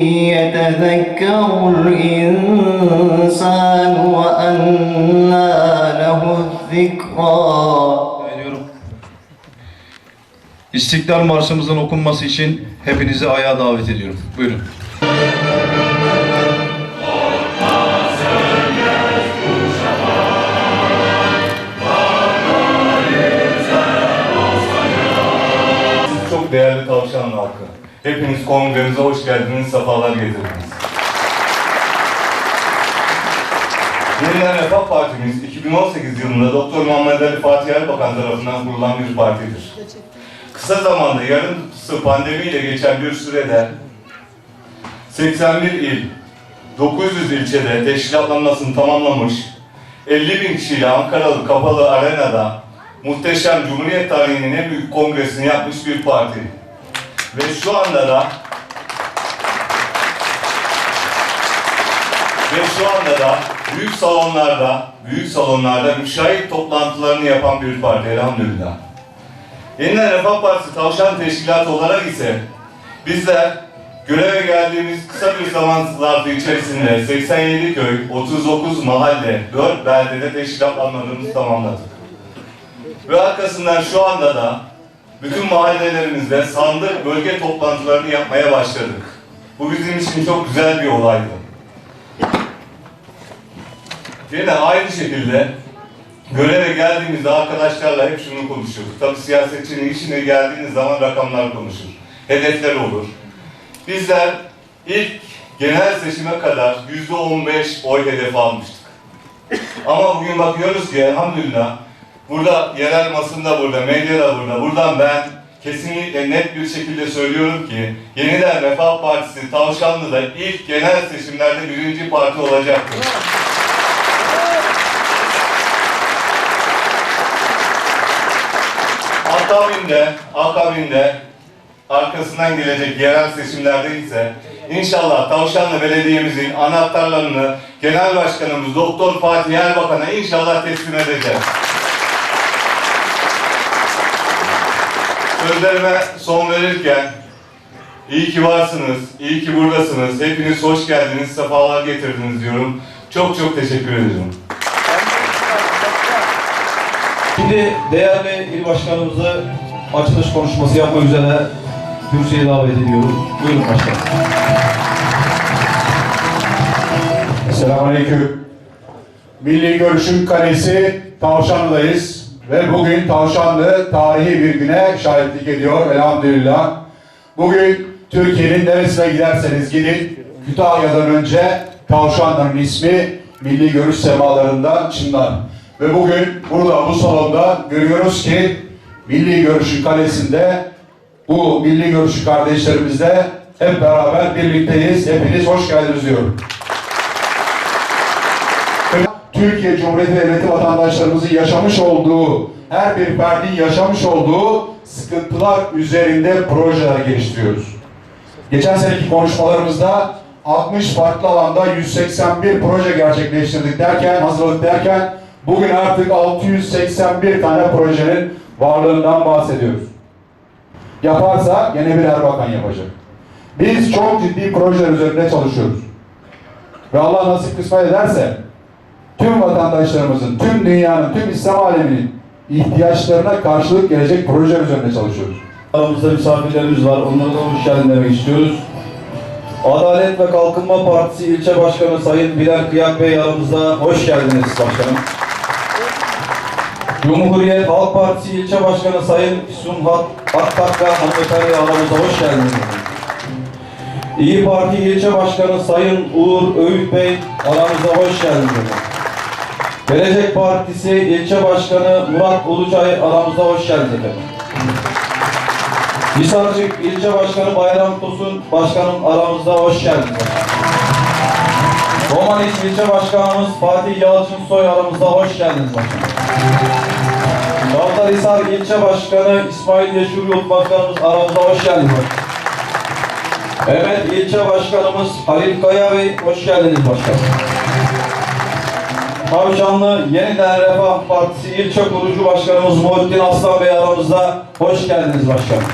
يتذكر الإنسان وأنى له الذكرى ediyorum. İstiklal Marşımızın okunması için hepinizi ayağa davet ediyorum. Buyurun. Çok değerli tavşan halkı. Hepiniz kongremize hoş geldiniz, sefalar getirdiniz. Yeniden Refah Partimiz 2018 yılında Doktor Muhammed Ali Fatih Erbakan tarafından kurulan bir partidir. Kısa zamanda yarım tutması pandemiyle geçen bir sürede 81 il, 900 ilçede teşkilatlanmasını tamamlamış, 50 bin kişiyle Ankaralı Kapalı Arena'da muhteşem Cumhuriyet tarihinin en büyük kongresini yapmış bir parti. Ve şu anda da ve şu anda da büyük salonlarda, büyük salonlarda müşahit toplantılarını yapan bir parti elhamdülillah. Yeniden Refah Partisi Tavşan Teşkilatı olarak ise bizler göreve geldiğimiz kısa bir zaman zarfı içerisinde 87 köy, 39 mahalle, 4 beldede teşkilatlanmalarımızı tamamladık. Ve arkasından şu anda da bütün mahallelerimizde sandık bölge toplantılarını yapmaya başladık. Bu bizim için çok güzel bir olaydı. Yine aynı şekilde göreve geldiğimizde arkadaşlarla hep şunu konuşuyoruz. Tabii siyasetçinin işine geldiğiniz zaman rakamlar konuşur. Hedefler olur. Bizler ilk genel seçime kadar yüzde on beş oy hedefi almıştık. Ama bugün bakıyoruz ki elhamdülillah burada yerel basın da burada, medya da burada. Buradan ben kesinlikle net bir şekilde söylüyorum ki yeniden Refah Partisi Tavşanlı'da ilk genel seçimlerde birinci parti olacaktır. Akabinde, akabinde arkasından gelecek yerel seçimlerde ise inşallah Tavşanlı Belediye'mizin anahtarlarını Genel Başkanımız Doktor Fatih Erbakan'a inşallah teslim edeceğiz. Sözlerime son verirken iyi ki varsınız, iyi ki buradasınız, hepiniz hoş geldiniz, sefalar getirdiniz diyorum. Çok çok teşekkür ederim. Şimdi değerli il başkanımızı açılış konuşması yapmak üzere kürsüye davet ediyorum. Buyurun başkanım. Selamünaleyküm. Milli Görüş'ün kalesi Tavşanlı'dayız ve bugün Tavşanlı tarihi bir güne şahitlik ediyor elhamdülillah. Bugün Türkiye'nin neresine giderseniz gidin Kütahya'dan önce Tavşanlı'nın ismi Milli Görüş semalarında çınlar. Ve bugün burada bu salonda görüyoruz ki Milli Görüş'ün kalesinde bu Milli Görüş'ü kardeşlerimizle hep beraber birlikteyiz. Hepiniz hoş geldiniz diyorum. Türkiye Cumhuriyeti Devleti vatandaşlarımızın yaşamış olduğu, her bir ferdin yaşamış olduğu sıkıntılar üzerinde projeler geliştiriyoruz. Geçen seneki konuşmalarımızda 60 farklı alanda 181 proje gerçekleştirdik derken, hazırladık derken bugün artık 681 tane projenin varlığından bahsediyoruz. Yaparsa gene bir Erbakan yapacak. Biz çok ciddi projeler üzerinde çalışıyoruz. Ve Allah nasip kısmet ederse tüm vatandaşlarımızın, tüm dünyanın, tüm İslam aleminin ihtiyaçlarına karşılık gelecek projeler üzerinde çalışıyoruz. Aramızda misafirlerimiz var. Onlara da hoş geldin demek istiyoruz. Adalet ve Kalkınma Partisi İlçe Başkanı Sayın Bilal Kıyak Bey aramızda. Hoş geldiniz başkanım. Cumhuriyet Halk Partisi İlçe Başkanı Sayın Füsun Hat- Aktakka hanımefendi aramızda hoş geldiniz. İyi Parti İlçe Başkanı Sayın Uğur Öğüt Bey aramızda hoş geldiniz. Gelecek Partisi İlçe Başkanı Murat Uluçay aramızda hoş geldiniz efendim. Hisarcık İlçe Başkanı Bayram Tosun Başkanım aramızda hoş geldiniz. Romanis İlçe Başkanımız Fatih Yalçın Soy aramızda hoş geldiniz başkanım. Galatahisar İlçe Başkanı İsmail Yeşil Yurt Başkanımız aramızda hoş geldiniz. Evet İlçe Başkanımız Halil Kaya Bey hoş geldiniz başkanım. Tavşanlı Yeniden Refah Partisi İlçe Kurucu Başkanımız Muhittin Aslan Bey aramızda hoş geldiniz başkanım.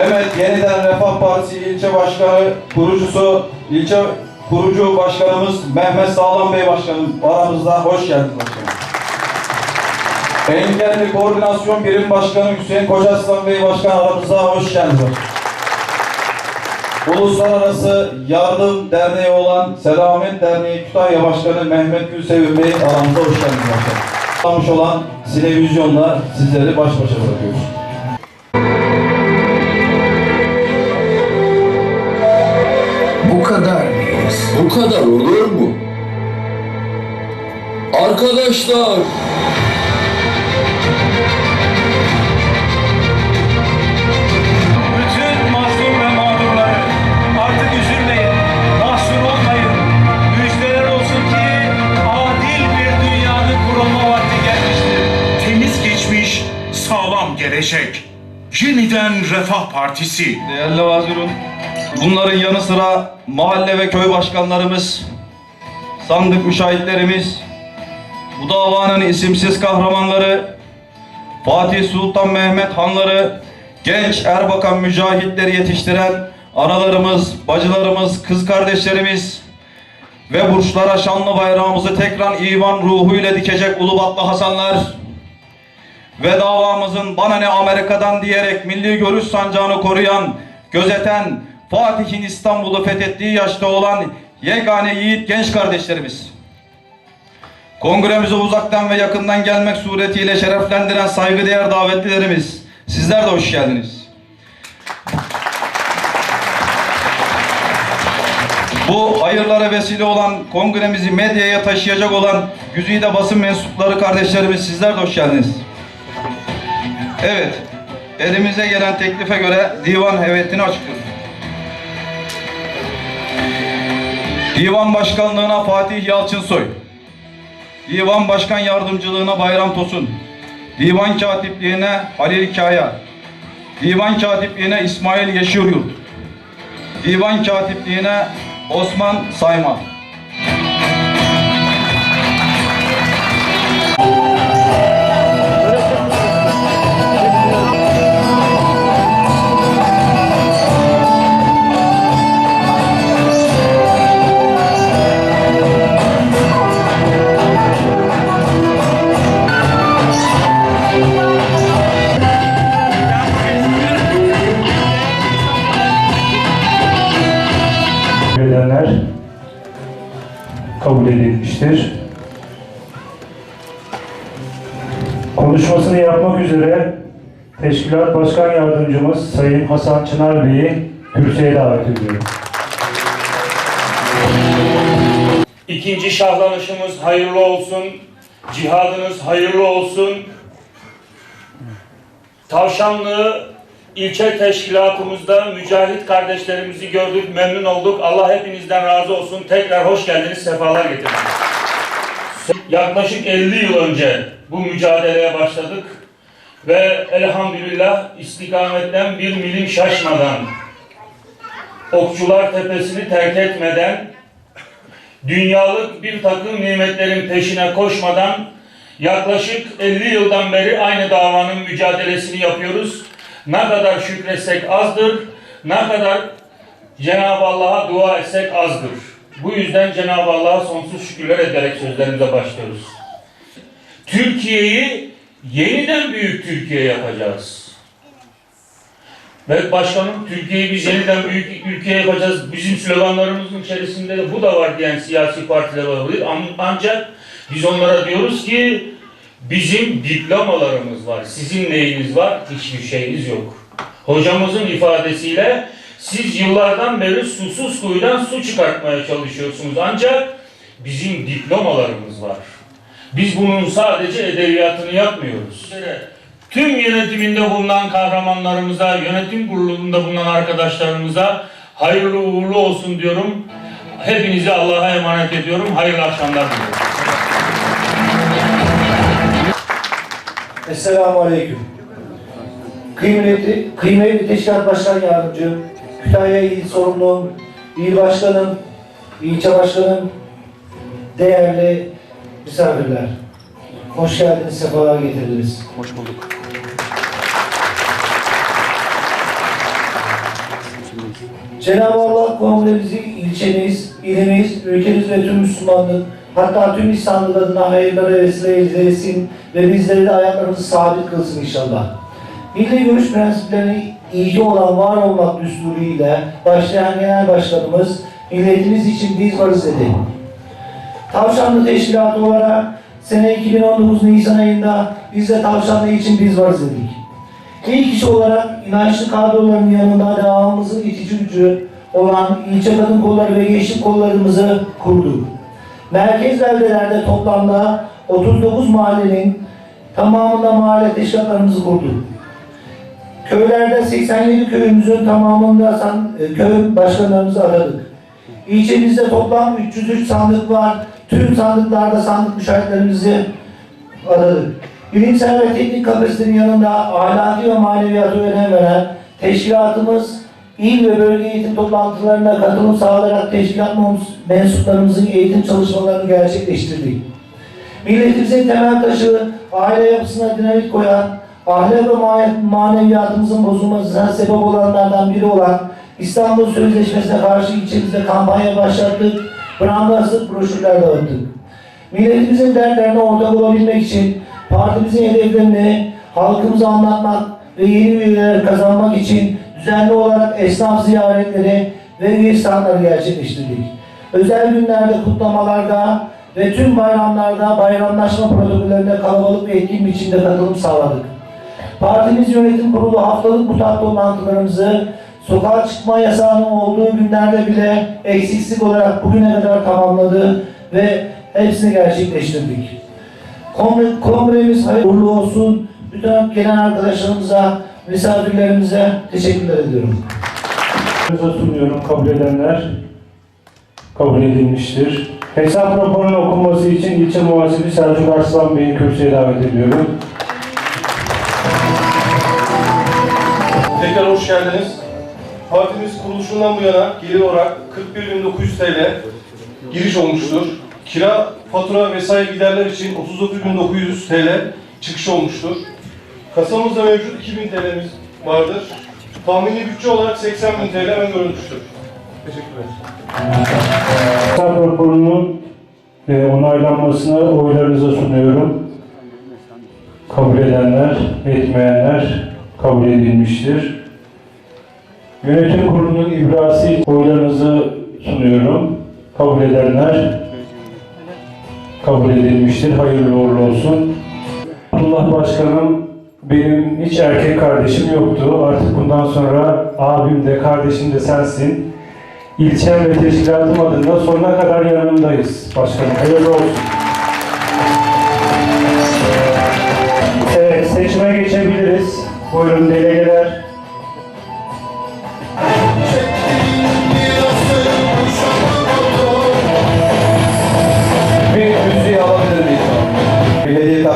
Evet, yeniden Refah Partisi ilçe başkanı, kurucusu, ilçe kurucu başkanımız Mehmet Sağlam Bey başkanım aramızda. Hoş geldiniz başkanım. Engelli Koordinasyon Birim Başkanı Hüseyin Kocaslan Bey başkan aramızda. Hoş geldiniz başkanım. Uluslararası Yardım Derneği olan Selamet Derneği Kütahya Başkanı Mehmet Gülsevim Bey aramızda hoş geldiniz başkanım. Olan Sinevizyon'la sizleri baş başa bırakıyoruz. Bu kadar mıyız? Bu kadar olur mu? Arkadaşlar, gelecek. Yeniden Refah Partisi. Değerli Vazirun, bunların yanı sıra mahalle ve köy başkanlarımız, sandık müşahitlerimiz, bu davanın isimsiz kahramanları, Fatih Sultan Mehmet Hanları, genç Erbakan mücahitleri yetiştiren analarımız, bacılarımız, kız kardeşlerimiz ve burçlara şanlı bayrağımızı tekrar iman ruhuyla dikecek Ulubatlı Hasanlar, ve davamızın bana ne Amerika'dan diyerek milli görüş sancağını koruyan, gözeten, Fatih'in İstanbul'u fethettiği yaşta olan yegane yiğit genç kardeşlerimiz. Kongremize uzaktan ve yakından gelmek suretiyle şereflendiren saygıdeğer davetlilerimiz. Sizler de hoş geldiniz. Bu hayırlara vesile olan kongremizi medyaya taşıyacak olan güzide basın mensupları kardeşlerimiz sizler de hoş geldiniz. Evet, elimize gelen teklife göre divan heyetini açıklıyoruz. Divan başkanlığına Fatih Yalçınsoy, Divan başkan yardımcılığına Bayram Tosun, Divan katipliğine Halil Kaya, Divan katipliğine İsmail Yeşilyurt, Divan katipliğine Osman Sayma. Yapmak üzere Teşkilat Başkan Yardımcımız Sayın Hasan Çınar Bey'i kürsüye davet ediyorum. İkinci şahlanışımız hayırlı olsun. Cihadınız hayırlı olsun. Tavşanlı ilçe teşkilatımızda mücahit kardeşlerimizi gördük, memnun olduk. Allah hepinizden razı olsun. Tekrar hoş geldiniz, sefalar getirdiniz. Yaklaşık 50 yıl önce bu mücadeleye başladık ve elhamdülillah istikametten bir milim şaşmadan, Okçular Tepesi'ni terk etmeden, dünyalık bir takım nimetlerin peşine koşmadan yaklaşık 50 yıldan beri aynı davanın mücadelesini yapıyoruz. Ne kadar şükretsek azdır, ne kadar Cenab-ı Allah'a dua etsek azdır. Bu yüzden Cenab-ı Allah'a sonsuz şükürler ederek sözlerimize başlıyoruz. Türkiye'yi yeniden büyük Türkiye yapacağız. Ve başkanım Türkiye'yi biz yeniden büyük ülke yapacağız. Bizim sloganlarımızın içerisinde de bu da var diyen siyasi partiler olabilir. An- Ancak biz onlara diyoruz ki bizim diplomalarımız var. Sizin neyiniz var? Hiçbir şeyiniz yok. Hocamızın ifadesiyle siz yıllardan beri susuz kuyudan su çıkartmaya çalışıyorsunuz. Ancak bizim diplomalarımız var. Biz bunun sadece edebiyatını yapmıyoruz. Tüm yönetiminde bulunan kahramanlarımıza, yönetim kurulunda bulunan arkadaşlarımıza hayırlı uğurlu olsun diyorum. Hepinizi Allah'a emanet ediyorum. Hayırlı akşamlar diliyorum. Esselamu Aleyküm. Kıymetli, kıymetli Teşkilat Başkan Yardımcım, Kütahya İl Sorumlum, İl Başkanım, İlçe Başkanım, değerli misafirler. Hoş geldiniz, sefalar getirdiniz. Hoş bulduk. Cenab-ı Allah kongremizi, ilçemiz, ilimiz, ülkemiz ve tüm Müslümanlık, hatta tüm İslamlık adına hayırlara vesile eylesin ve bizleri de ayaklarımızı sabit kılsın inşallah. Milli görüş prensiplerine ilgi olan var olmak düsturuyla başlayan genel başkanımız milletimiz için biz varız dedi. Tavşanlı Teşkilatı olarak sene 2019 Nisan ayında biz de Tavşanlı için biz varız dedik. İlk kişi olarak inançlı kadroların yanında devamımızın itici gücü olan ilçe kadın kolları ve gençlik kollarımızı kurduk. Merkez beldelerde toplamda 39 mahallenin tamamında mahalle teşkilatlarımızı kurduk. Köylerde 87 köyümüzün tamamında köy başkanlarımızı aradık. İlçemizde toplam 303 sandık var. Tüm sandıklarda sandık müşahitlerimizi aradık. Bilimsel ve teknik kapasitenin yanında ahlaki ve maneviyatı önem veren teşkilatımız il ve bölge eğitim toplantılarına katılım sağlayarak teşkilat mensuplarımızın eğitim çalışmalarını gerçekleştirdik. Milletimizin temel taşı aile yapısına dinamik koyan, ahlak ve ma- maneviyatımızın bozulmasına sebep olanlardan biri olan İstanbul Sözleşmesi'ne karşı ilçemizde kampanya başlattık, branda asıp broşürler dağıttık. Milletimizin dertlerine ortak olabilmek için partimizin hedeflerini halkımıza anlatmak ve yeni üyeler kazanmak için düzenli olarak esnaf ziyaretleri ve üye gerçekleştirdik. Özel günlerde, kutlamalarda ve tüm bayramlarda bayramlaşma protokollerine kalabalık ve etkin biçimde katılım sağladık. Partimiz yönetim kurulu haftalık mutat toplantılarımızı sokağa çıkma yasağının olduğu günlerde bile eksiksiz olarak bugüne kadar tamamladı ve hepsini gerçekleştirdik. Kongre, kongremiz hayırlı olsun. Bütün gelen arkadaşlarımıza, misafirlerimize teşekkürler ediyorum. Söze sunuyorum kabul edenler kabul edilmiştir. Hesap raporunun okunması için ilçe muhasebeci Selçuk Arslan Bey'i kürsüye davet ediyorum. Tekrar hoş geldiniz. Partimiz kuruluşundan bu yana gelir olarak 41.900 TL giriş olmuştur. Kira, fatura vesaire giderler için 39.900 TL çıkış olmuştur. Kasamızda mevcut 2.000 TL'miz vardır. Tahmini bütçe olarak 80.000 TL hemen görülmüştür. Teşekkürler. Hesap raporunun e, onaylanmasını oylarınıza sunuyorum. Kabul edenler, etmeyenler kabul edilmiştir. Yönetim kurulunun ibrası oylarınızı sunuyorum. Kabul edenler kabul edilmiştir. Hayırlı uğurlu olsun. Abdullah Başkanım benim hiç erkek kardeşim yoktu. Artık bundan sonra abim de kardeşim de sensin. İlçem ve teşkilatım adına sonuna kadar yanındayız başkanım. Hayırlı olsun. Evet, seçime geçebiliriz. Buyurun delegeler.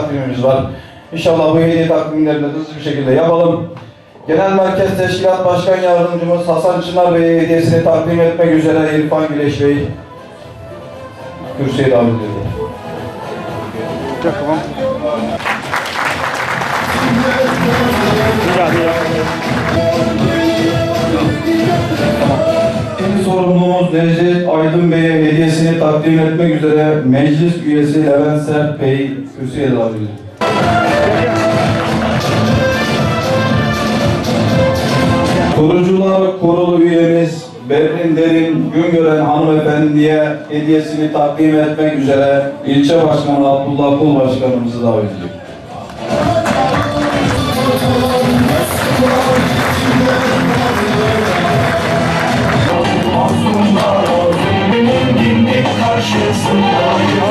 Takvimimiz var. İnşallah bu hediye takvimlerini de hızlı bir şekilde yapalım. Genel Merkez Teşkilat Başkan Yardımcımız Hasan Çınar Bey'e hediyesini takdim etmek üzere İrfan Güleş Bey kürsüye davet ediyorum. Şimdi sorumlumuz Necdet Aydın Bey'e hediyesini takdim etmek üzere meclis üyesi Levent Sert Bey kürsüye davet ediyorum. Kurucular Kurulu üyemiz Berrin Derin Güngören hanımefendiye hediyesini takdim etmek üzere ilçe başkanı Abdullah Kul başkanımızı davet ediyorum. Yes,